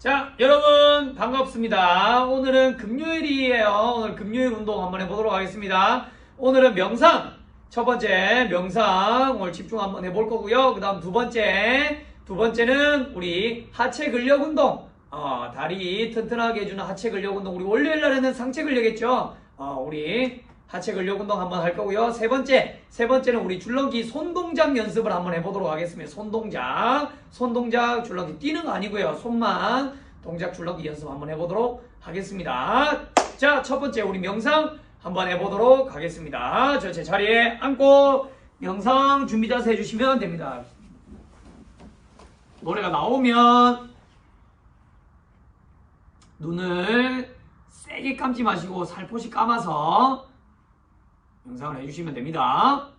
자, 여러분 반갑습니다. 오늘은 금요일이에요. 오늘 금요일 운동 한번 해보도록 하겠습니다. 오늘은 명상 첫 번째 명상 오늘 집중 한번 해볼 거고요. 그 다음 두 번째 두 번째는 우리 하체 근력 운동. 어, 다리 튼튼하게 해주는 하체 근력 운동. 우리 월요일 날 에는 상체 근력 했죠. 어, 우리 하체 근력 운동 한번 할 거고요. 세 번째, 세 번째는 우리 줄넘기 손 동작 연습을 한번 해보도록 하겠습니다. 손 동작, 손 동작 줄넘기 뛰는 거 아니고요. 손만 동작 줄넘기 연습 한번 해보도록 하겠습니다. 자, 첫 번째 우리 명상 한번 해보도록 하겠습니다. 저 제 자리에 앉고 명상 준비 자세 해주시면 됩니다. 노래가 나오면 눈을 세게 감지 마시고 살포시 감아서 영상을 해주시면 됩니다.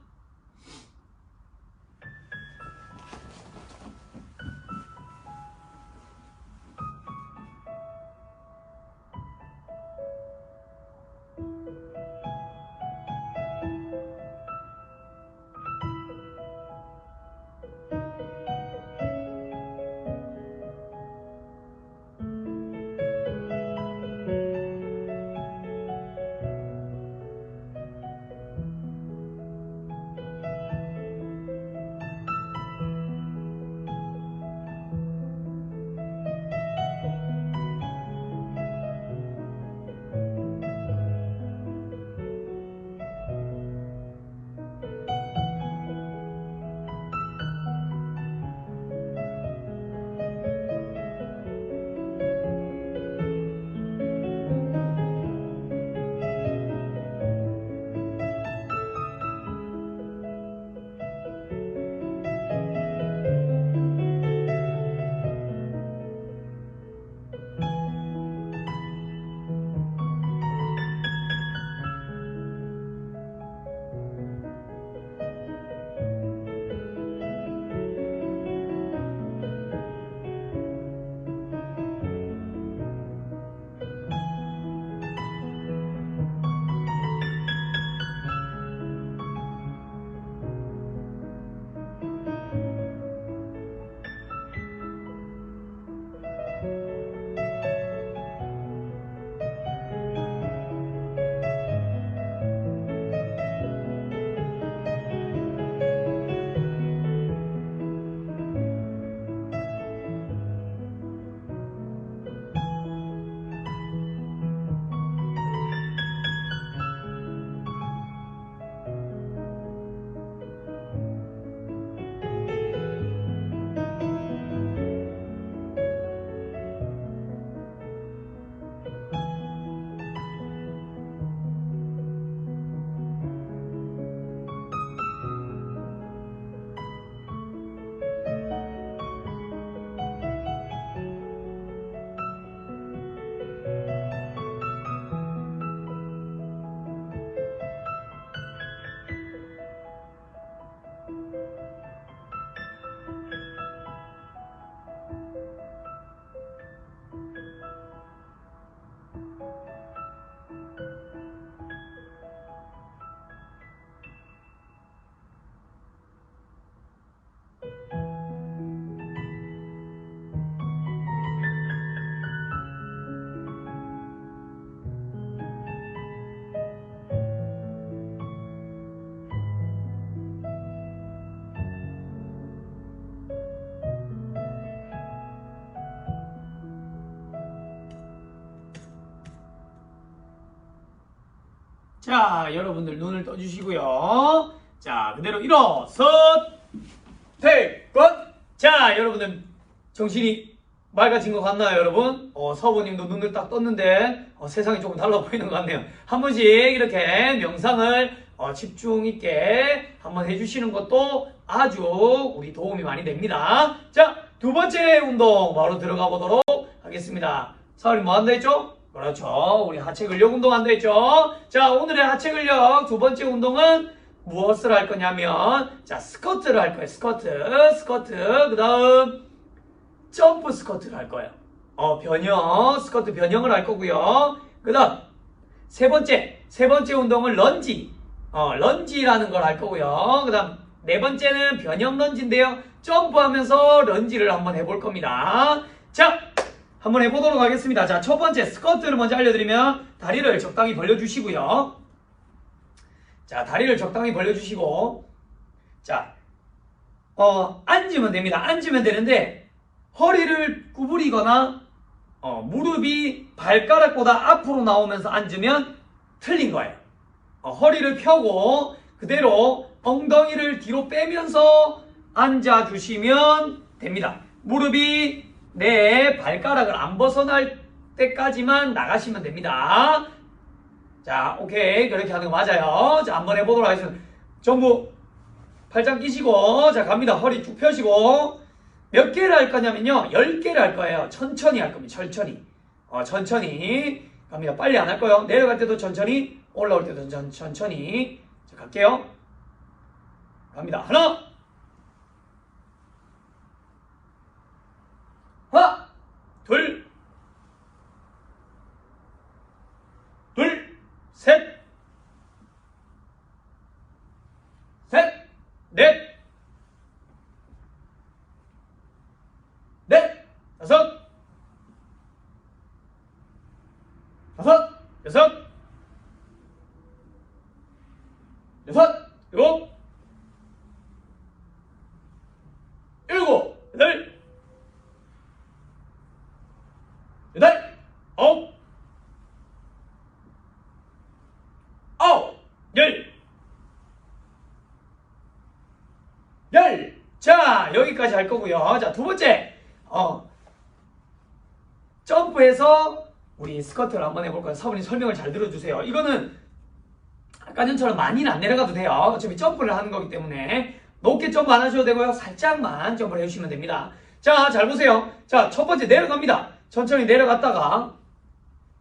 자, 여러분들 눈을 떠주시고요. 자, 그대로 일어서 태권. 자, 여러분들 정신이 맑아진 것 같나요, 여러분? 어, 서부님도 눈을 딱 떴는데 어, 세상이 조금 달라 보이는 것 같네요. 한 번씩 이렇게 명상을 어, 집중 있게 한번 해주시는 것도 아주 우리 도움이 많이 됩니다. 자, 두 번째 운동 바로 들어가 보도록 하겠습니다. 사울이 뭐 한다 했죠? 그렇죠. 우리 하체 근력 운동 한다 했죠? 자, 오늘의 하체 근력 두 번째 운동은 무엇을 할 거냐면, 자, 스쿼트를 할 거예요. 스쿼트, 스쿼트. 그 다음, 점프 스쿼트를 할 거예요. 어, 변형, 스쿼트 변형을 할 거고요. 그 다음, 세 번째, 세 번째 운동은 런지. 어, 런지라는 걸 할 거고요. 그 다음, 네 번째는 변형 런지인데요. 점프하면서 런지를 한번 해볼 겁니다. 자, 한번 해보도록 하겠습니다. 자, 첫 번째 스쿼트를 먼저 알려드리면 다리를 적당히 벌려주시고요. 자, 다리를 적당히 벌려주시고, 자, 어, 앉으면 됩니다. 앉으면 되는데, 허리를 구부리거나, 어, 무릎이 발가락보다 앞으로 나오면서 앉으면 틀린 거예요. 어, 허리를 펴고, 그대로 엉덩이를 뒤로 빼면서 앉아주시면 됩니다. 무릎이 내 발가락을 안 벗어날 때까지만 나가시면 됩니다. 자, 오케이. 그렇게 하는 거 맞아요. 자, 한번 해보도록 하겠습니다. 전부 팔짱 끼시고, 자, 갑니다. 허리 쭉 펴시고, 몇 개를 할 거냐면요. 10개를 할 거예요. 천천히 할 겁니다. 천천히. 어, 천천히. 갑니다. 빨리 안 할 거예요. 내려갈 때도 천천히, 올라올 때도 천, 천천히. 자, 갈게요. 갑니다. 하나! 둘! 둘! 셋! 셋! 넷! 넷! 다섯! 다섯! 여섯! 여섯! 일곱! 일곱! 여덟! 여덟! 아홉! 아홉! 열! 열! 자, 여기까지 할 거고요. 자, 두 번째. 어. 점프해서 우리 스쿼트를 한번 해볼 거예요. 사부님 설명을 잘 들어주세요. 이거는 아까 전처럼 많이는 안 내려가도 돼요. 어차피 점프를 하는 거기 때문에 높게 점프 안 하셔도 되고요. 살짝만 점프를 해주시면 됩니다. 자, 잘 보세요. 자, 첫 번째 내려갑니다. 천천히 내려갔다가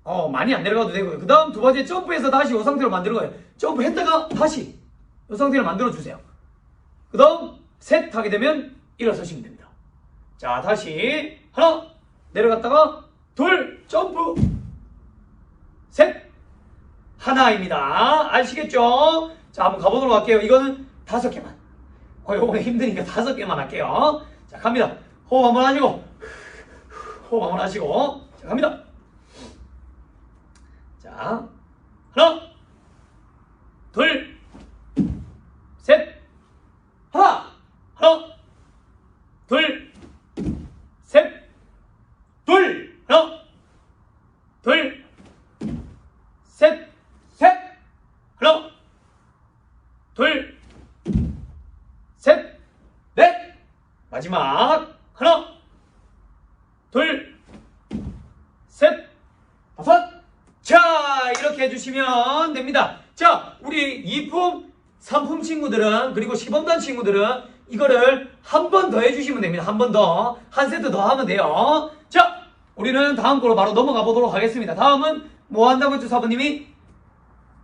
어, 많이 안 내려가도 되고요. 그 다음 두 번째 점프해서 다시 이 상태로 만드는 거예요. 점프 했다가 다시 이 상태로 만들어 주세요. 그 다음 셋 하게 되면 일어서시면 됩니다. 자, 다시 하나 내려갔다가 둘 점프 셋 하나입니다. 아시겠죠? 자, 한번 가보도록 할게요. 이거는 다섯 개만. 어, 요거는 힘드니까 다섯 개만 할게요. 자, 갑니다. 호흡 한번 하시고, 호흡 한번 하시고, 자, 갑니다. 자, 하나, 둘, 셋, 하나, 하나, 둘, 셋, 둘, 하나, 둘, 셋, 셋, 하나, 둘, 셋, 넷, 마지막 하나, 둘, 셋, 다섯. 자, 해주시면 됩니다. 자, 우리 이품, 삼품 친구들은 그리고 시범단 친구들은 이거를 한 번 더 해주시면 됩니다. 한 번 더, 한 세트 더 하면 돼요. 자, 우리는 다음 거로 바로 넘어가 보도록 하겠습니다. 다음은 뭐 한다고 했죠, 사부님이?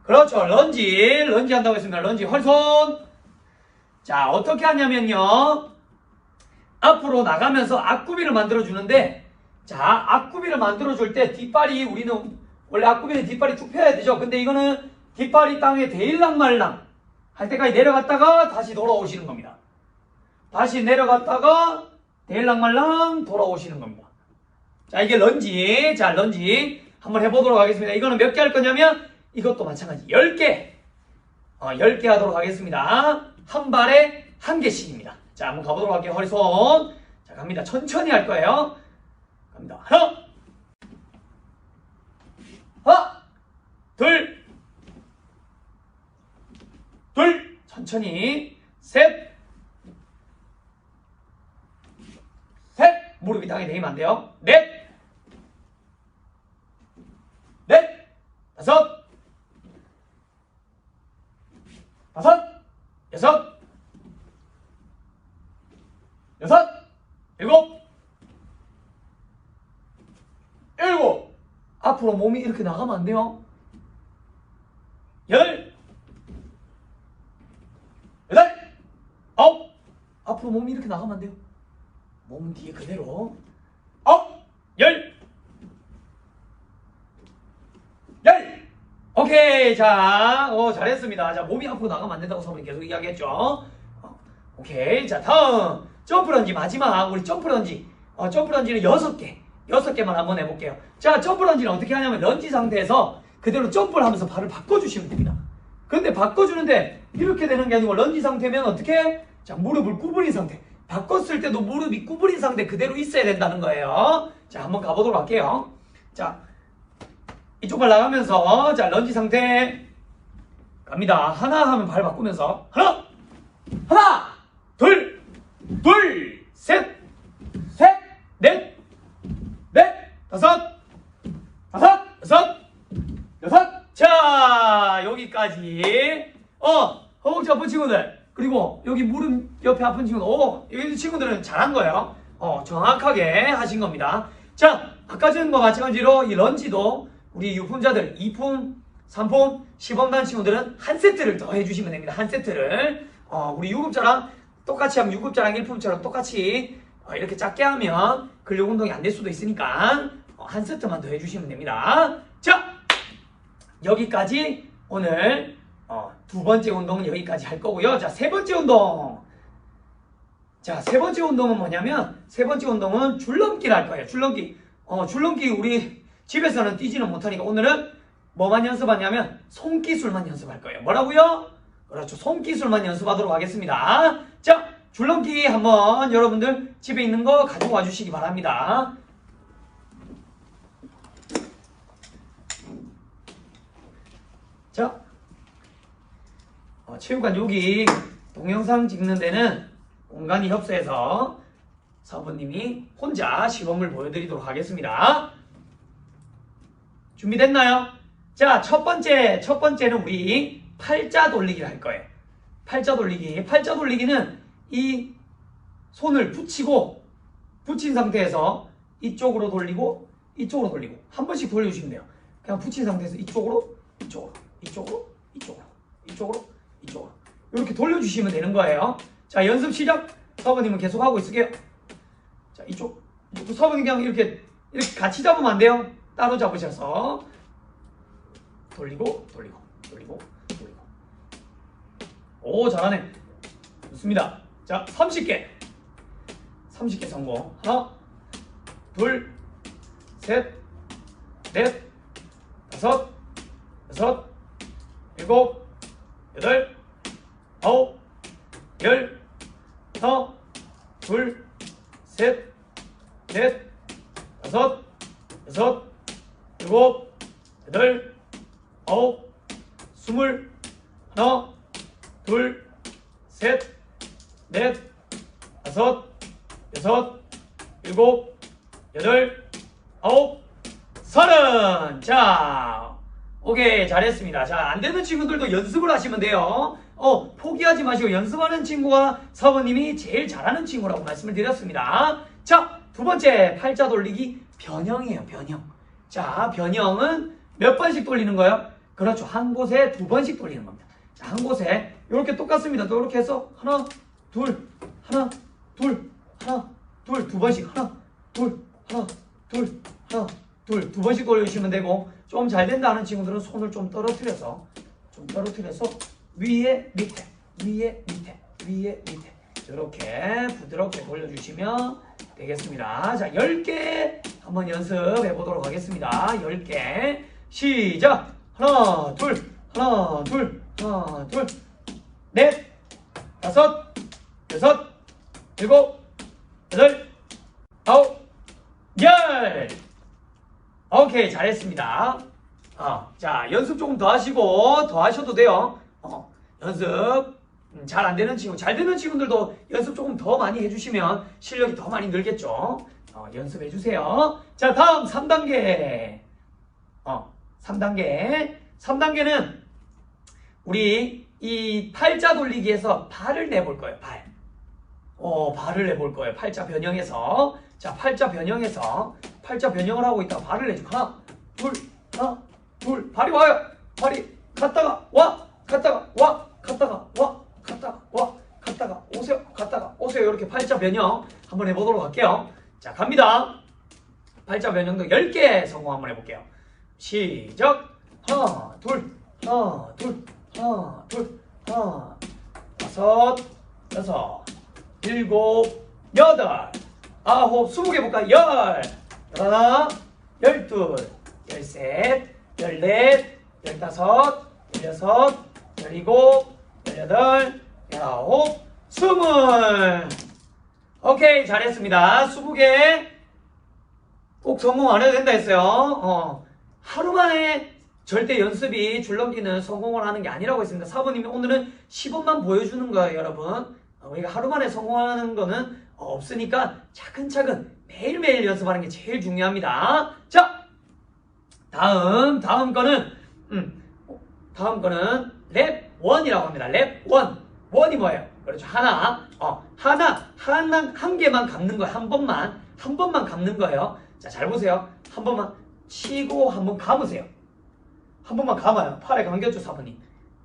그렇죠. 런지, 런지 한다고 했습니다. 런지, 헐손. 자, 어떻게 하냐면요. 앞으로 나가면서 앞구비를 만들어주는데, 자, 앞구비를 만들어줄 때 뒷발이 우리는, 원래 앞구비는 뒷발이 쭉 펴야 되죠. 근데 이거는 뒷발이 땅에 데일랑 말랑 할 때까지 내려갔다가 다시 돌아오시는 겁니다. 다시 내려갔다가 데일랑 말랑 돌아오시는 겁니다. 자, 이게 런지. 자, 런지. 한번 해보도록 하겠습니다. 이거는 몇 개 할 거냐면, 이것도 마찬가지. 10개. 어, 10개 하도록 하겠습니다. 한 발에 한 개씩입니다. 자, 한번 가보도록 할게요. 허리 손. 자, 갑니다. 천천히 할 거예요. 갑니다. 하나. 하나. 둘. 둘. 천천히. 셋. 셋. 무릎이 땅에 대이면 안 돼요. 넷. 넷. 다섯. 여섯. 여섯. 일곱. 일곱. 앞으로 몸이 이렇게 나가면 안 돼요. 열. 여덟. 아홉. 앞으로 몸이 이렇게 나가면 안 돼요. 몸 뒤에 그대로. 아홉. 열. 열. 오케이. 자, 어, 잘했습니다. 자, 몸이 앞으로 나가면 안 된다고 사모님 계속 이야기했죠. 어, 오케이. 자, 다음. 점프 런지 마지막. 우리 점프 런지. 어, 점프 런지는 여섯 개. 여섯 개만 한번 해볼게요. 자, 점프 런지는 어떻게 하냐면 런지 상태에서 그대로 점프를 하면서 발을 바꿔주시면 됩니다. 근데 바꿔주는데 이렇게 되는 게 아니고 런지 상태면 어떻게? 자, 무릎을 구부린 상태. 바꿨을 때도 무릎이 구부린 상태 그대로 있어야 된다는 거예요. 자, 한번 가보도록 할게요. 자, 이쪽을 나가면서 자, 런지 상태 갑니다. 하나 하면 발 바꾸면서 하나, 하나, 둘, 둘, 셋, 셋, 넷, 넷, 다섯, 다섯, 여섯, 여섯. 자, 여기까지. 어, 허벅지 아픈 친구들. 그리고 여기 무릎 옆에 아픈 친구들. 오, 여기 친구들은 잘한 거예요. 어, 정확하게 하신 겁니다. 자, 아까 전과 마찬가지로 이 런지도 우리 유품자들 2품, 3품, 시범단 친구들은 한 세트를 더 해주시면 됩니다. 한 세트를. 어, 우리 유급자랑 똑같이 하면 유급자랑 1품처럼 똑같이 어, 이렇게 작게 하면 근력 운동이 안 될 수도 있으니까 어, 한 세트만 더 해주시면 됩니다. 자, 여기까지 오늘 어, 두 번째 운동은 여기까지 할 거고요. 자, 세 번째 운동. 자, 세 번째 운동은 뭐냐면 세 번째 운동은 줄넘기를 할 거예요. 줄넘기. 어, 줄넘기 우리 집에서는 뛰지는 못하니까 오늘은 뭐만 연습하냐면 손기술만 연습할 거예요. 뭐라고요? 그렇죠. 손기술만 연습하도록 하겠습니다. 자, 줄넘기 한번 여러분들 집에 있는 거 가지고 와 주시기 바랍니다. 자, 어, 체육관 여기 동영상 찍는 데는 공간이 협소해서 사부님이 혼자 시범을 보여드리도록 하겠습니다. 준비됐나요? 자, 첫 번째, 첫 번째는 우리 팔자 돌리기를 할 거예요. 팔자 돌리기. 팔자 돌리기는 이 손을 붙이고, 붙인 상태에서 이쪽으로 돌리고, 이쪽으로 돌리고, 한 번씩 돌려주시면 돼요. 그냥 붙인 상태에서 이쪽으로, 이쪽으로, 이쪽으로, 이쪽으로, 이쪽으로, 이쪽으로. 이렇게 돌려주시면 되는 거예요. 자, 연습 시작. 사부님은 계속 하고 있을게요. 자, 이쪽. 사부님 그냥 이렇게, 이렇게 같이 잡으면 안 돼요. 따로 잡으셔서. 돌리고, 돌리고, 돌리고, 돌리고. 오, 잘하네. 좋습니다. 자, 30개. 30개 성공. 하나, 둘, 셋, 넷, 다섯, 여섯, 일곱, 여덟, 아홉, 열, 하나, 둘, 셋, 넷, 다섯, 여섯, 일곱, 여덟, 아홉, 스물, 하나, 둘, 셋, 넷, 다섯, 여섯, 일곱, 여덟, 아홉, 서른. 자, 오케이 잘했습니다. 자, 안 되는 친구들도 연습을 하시면 돼요. 어, 포기하지 마시고 연습하는 친구가 사부님이 제일 잘하는 친구라고 말씀을 드렸습니다. 자, 두 번째 팔자 돌리기 변형이에요, 변형. 자, 변형은 몇 번씩 돌리는 거예요? 그렇죠. 한 곳에 두 번씩 돌리는 겁니다. 자, 한 곳에 이렇게 똑같습니다. 또 이렇게 해서 하나, 둘, 하나, 둘, 하나, 둘, 두 번씩 하나, 둘, 하나, 둘, 하나, 둘, 두 번씩 돌려주시면 되고 좀 잘 된다 하는 친구들은 손을 좀 떨어뜨려서 좀 떨어뜨려서 위에 밑에, 위에 밑에, 위에 밑에 이렇게 부드럽게 돌려주시면 되겠습니다. 자, 10개 한번 연습해 보도록 하겠습니다. 10개 시작! 하나, 둘, 하나, 둘, 하나, 둘, 넷, 다섯, 여섯, 일곱, 여덟, 아홉, 열! 오케이, 잘했습니다. 어, 자, 연습 조금 더 하시고, 더 하셔도 돼요. 어, 연습 음, 잘안 되는 친구, 잘 되는 친구들도 연습 조금 더 많이 해주시면 실력이 더 많이 늘겠죠. 어, 연습해 주세요. 자, 다음 3단계. 어, 3단계. 3단계는 우리 이 팔자 돌리기에서 발을 내볼 거예요, 발. 어, 발을 내볼 거예요. 팔자 변형해서. 자, 팔자 변형해서. 팔자 변형을 하고 있다가 발을 내줘. 하나, 둘, 하나, 둘. 발이 와요. 발이 갔다가 와, 갔다가 와, 갔다가 와, 갔다가 와, 갔다가 오세요. 갔다가 오세요. 이렇게 팔자 변형 한번 해보도록 할게요. 자, 갑니다. 팔자 변형도 10개 성공 한번 해볼게요. 시작. 하나, 둘, 하나, 둘, 하나, 둘, 하나, 다섯, 여섯, 일곱, 여덟, 아홉, 스무 개 볼까? 열, 하나, 열둘, 열셋, 열넷, 열다섯, 열여섯, 열일곱, 열 여덟, 열아홉, 스물. 오케이, 잘했습니다. 스무 개. 꼭 성공 안 해도 된다 했어요. 어. 하루 만에 절대 연습이 줄넘기는 성공을 하는 게 아니라고 했습니다. 사부님이 오늘은 시범만 보여주는 거예요, 여러분. 어, 우리가 하루 만에 성공하는 거는 없으니까 차근차근 매일매일 연습하는 게 제일 중요합니다. 자, 다음, 다음 거는, 음, 다음 거는 랩 1이라고 합니다. 랩 1. 1이 뭐예요? 그렇죠. 하나. 어, 하나, 하나, 한 개만 감는 거예요. 한 번만. 한 번만 감는 거예요. 자, 잘 보세요. 한 번만 치고 한 번 감으세요. 한 번만 감아요. 팔에 감겼죠, 사부님?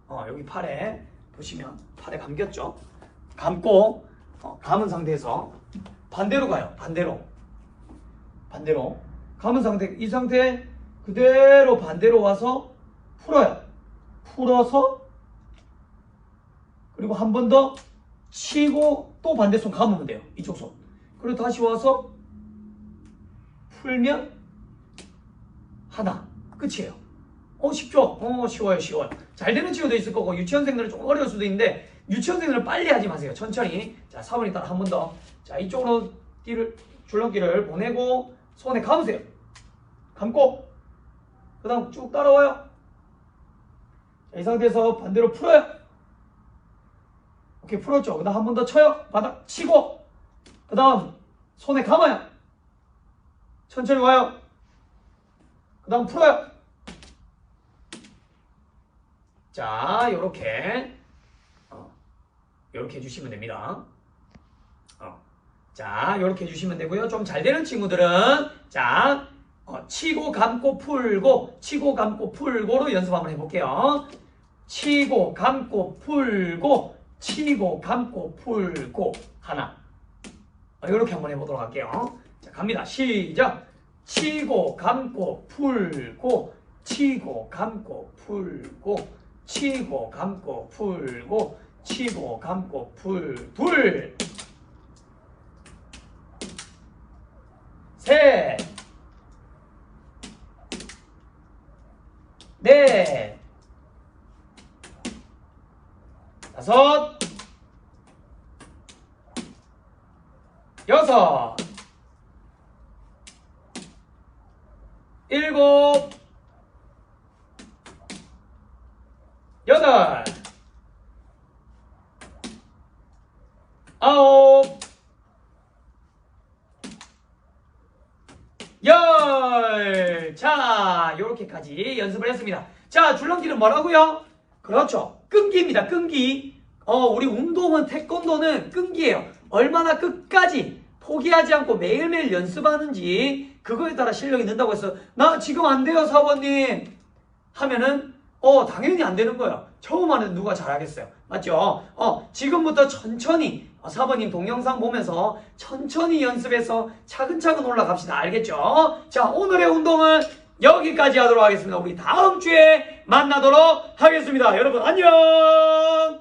어, 여기 팔에, 보시면 팔에 감겼죠? 감고, 어, 감은 상태에서 반대로 가요. 반대로. 반대로. 감은 상태, 이 상태 그대로 반대로 와서 풀어요. 풀어서 그리고 한 번 더 치고 또 반대손 감으면 돼요. 이쪽 손. 그리고 다시 와서 풀면 하나. 끝이에요. 어, 쉽죠? 어, 쉬워요, 쉬워요. 잘 되는 친구도 있을 거고, 유치원생들은 좀 어려울 수도 있는데, 유치원생들은 빨리 하지 마세요. 천천히. 자, 4번이 따라 한 번 더. 자, 이쪽으로 띠를, 줄넘기를 보내고, 손에 감으세요. 감고, 그 다음 쭉 따라와요. 자, 이 상태에서 반대로 풀어요. 오케이, 풀었죠. 그 다음 한 번 더 쳐요. 바닥 치고, 그 다음 손에 감아요. 천천히 와요. 그 다음 풀어요. 자, 요렇게, 어, 요렇게 해주시면 됩니다. 어, 자, 요렇게 해주시면 되고요. 좀 잘 되는 친구들은, 자, 어, 치고 감고 풀고, 치고 감고 풀고로 연습 한번 해볼게요. 치고 감고 풀고, 치고 감고 풀고, 하나. 어, 이렇게 한번 해보도록 할게요. 자, 갑니다. 시작. 치고 감고 풀고 치고 감고 풀고 치고 감고 풀고 치고 감고 풀 둘 셋, 넷, 다섯, 여섯, 일곱, 여덟, 아홉, 열. 자, 요렇게까지 연습을 했습니다. 자, 줄넘기는 뭐라고요? 그렇죠. 끈기입니다. 끈기. 어, 우리 운동은 태권도는 끈기예요. 얼마나 끝까지 포기하지 않고 매일매일 연습하는지 그거에 따라 실력이 는다고 했어요. 나 지금 안 돼요, 사모님. 하면은 어, 당연히 안 되는 거예요. 처음 하는 누가 잘하겠어요. 맞죠? 어, 지금부터 천천히 어, 사모님 동영상 보면서 천천히 연습해서 차근차근 올라갑시다. 알겠죠? 자, 오늘의 운동은 여기까지 하도록 하겠습니다. 우리 다음 주에 만나도록 하겠습니다. 여러분 안녕!